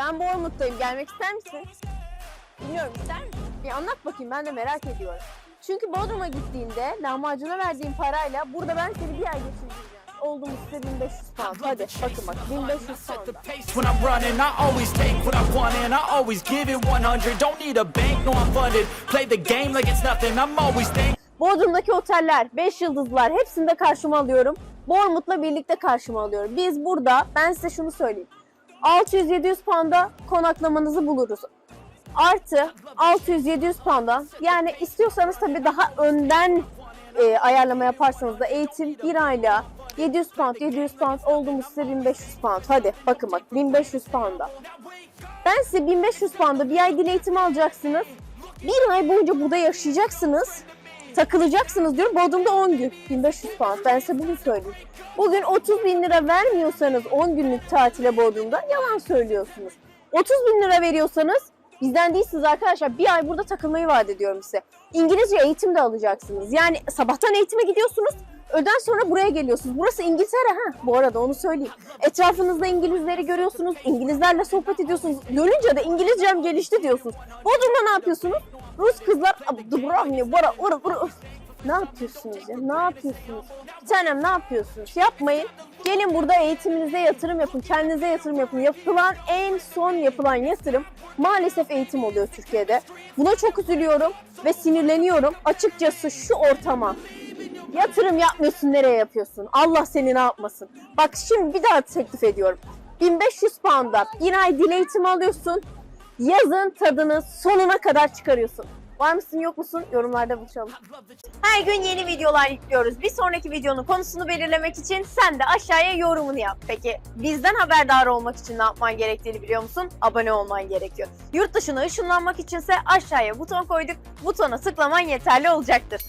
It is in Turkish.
Ben Bournemouth'tayım. Gelmek ister misin? Bilmiyorum ister misin? Bir anlat bakayım ben de merak ediyorum. Çünkü Bodrum'a gittiğinde lahmacuna verdiğim parayla burada ben seni bir ay geçireceğim. Oldu mu size 1500 pound. Hadi bakın bak 1500 pound. When I'm running, I always take what I want and I always give it 100. Don't need a bank, no I'm funded. Play the game like it's nothing. I'm always thankful. Bodrum'daki oteller, 5 yıldızlar hepsinde karşıma alıyorum. Bournemouth'la birlikte karşıma alıyorum. Biz burada, ben size şunu söyleyeyim. 600-700 pound'a konaklamanızı buluruz. Artı 600-700 pound'a yani istiyorsanız tabii daha önden e, ayarlama yaparsanız da eğitim bir ayla 700 pound, 700 pound oldu mu size 1500 pound. Hadi bakın bak 1500 pound'a. Ben size 1500 pound'a bir ay dil eğitimi alacaksınız. Bir ay boyunca burada yaşayacaksınız. Takılacaksınız diyorum. Bodrum'da 10 gün. 1500 pound. Ben size bunu söyleyeyim. Bugün 30 bin lira vermiyorsanız 10 günlük tatile Bodrum'da yalan söylüyorsunuz. 30 bin lira veriyorsanız bizden değilsiniz arkadaşlar. Bir ay burada takılmayı vaat ediyorum size. İngilizce eğitim de alacaksınız. Yani sabahtan eğitime gidiyorsunuz. Öğleden sonra buraya geliyorsunuz. Burası İngiltere ha. Bu arada onu söyleyeyim. Etrafınızda İngilizleri görüyorsunuz. İngilizlerle sohbet ediyorsunuz. Görünce de İngilizcem gelişti diyorsunuz. Bodrum'da ne yapıyorsunuz? Rus kızlar Dubrovnik, bora, ora, ora. Ne yapıyorsunuz ya? Ne yapıyorsunuz? Bir tanem ne yapıyorsunuz? Yapmayın. Gelin burada eğitiminize yatırım yapın. Kendinize yatırım yapın. Yapılan en son yapılan yatırım maalesef eğitim oluyor Türkiye'de. Buna çok üzülüyorum ve sinirleniyorum. Açıkçası şu ortama Yatırım yapmıyorsun nereye yapıyorsun? Allah seni ne yapmasın? Bak şimdi bir daha teklif ediyorum. 1500 pound'a bir ay dil eğitimi alıyorsun. Yazın tadını sonuna kadar çıkarıyorsun. Var mısın yok musun? Yorumlarda buluşalım. Her gün yeni videolar yüklüyoruz. Bir sonraki videonun konusunu belirlemek için sen de aşağıya yorumunu yap. Peki bizden haberdar olmak için ne yapman gerektiğini biliyor musun? Abone olman gerekiyor. Yurt dışına ışınlanmak içinse aşağıya buton koyduk. Butona tıklaman yeterli olacaktır.